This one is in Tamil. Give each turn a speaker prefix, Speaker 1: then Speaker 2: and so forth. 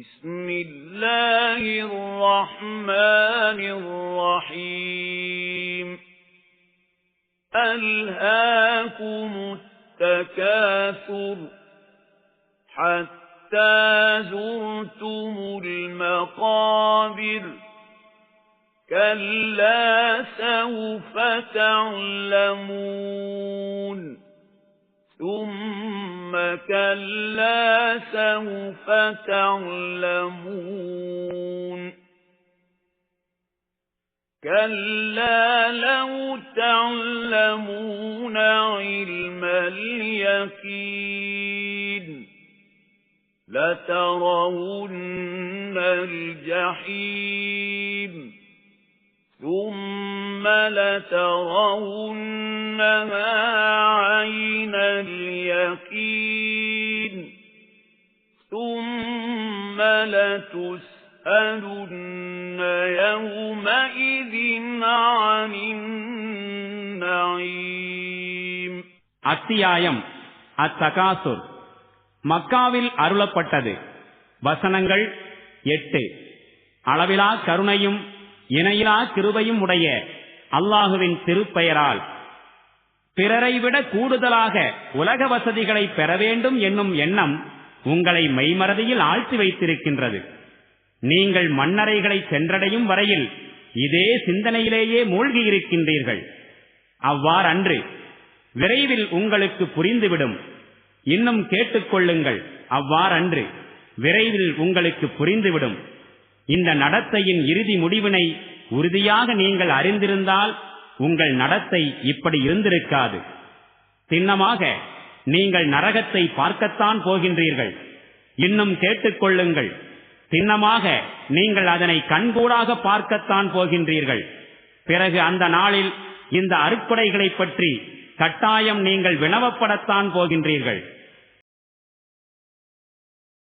Speaker 1: بسم الله الرحمن الرحيم. ألهاكم التكاثر حتى زرتم المقابر. كلا سوف تعلمون. ثم كلا سوف تعلمون كلا لو تعلمون علم اليقين لترون الجحيم ثم لترونها ثم لتسألن يومئذ عن النعيم
Speaker 2: அத்தியாயம் அத்தகாசுர் மக்காவில் அருளப்பட்டது வசனங்கள் எட்டு அளவிலா கருணையும் இணையிலா கிருபையும் உடைய அல்லாஹுவின் திருப்பெயரால் பிறரை விட கூடுதலாக உலக வசதிகளை பெற வேண்டும் என்னும் எண்ணம் உங்களை மெய்மறதியில் ஆழ்த்தி வைத்திருக்கின்றது. நீங்கள் மண்ணறைகளை சென்றடையும் வரையில் இதே சிந்தனையிலேயே மூழ்கியிருக்கின்றீர்கள். அவ்வாறன்று விரைவில் உங்களுக்கு புரிந்துவிடும். இன்னும் கேட்டுக்கொள்ளுங்கள். அவ்வாறன்று விரைவில் உங்களுக்கு புரிந்துவிடும். இந்த நடத்தையின் இறுதி முடிவினை உறுதியாக நீங்கள் அறிந்திருந்தால் உங்கள் நடத்தை இப்படி இருந்திருக்காது. சின்னமாக நீங்கள் நரகத்தை பார்க்கத்தான் போகின்றீர்கள். இன்னும் கேட்டுக்கொள்ளுங்கள். சின்னமாக நீங்கள் அதனை கண்கூடாக பார்க்கத்தான் போகின்றீர்கள். பிறகு அந்த நாளில் இந்த அருட்கொடைகளைப் பற்றி கட்டாயம் நீங்கள் வினவப்படத்தான் போகின்றீர்கள்.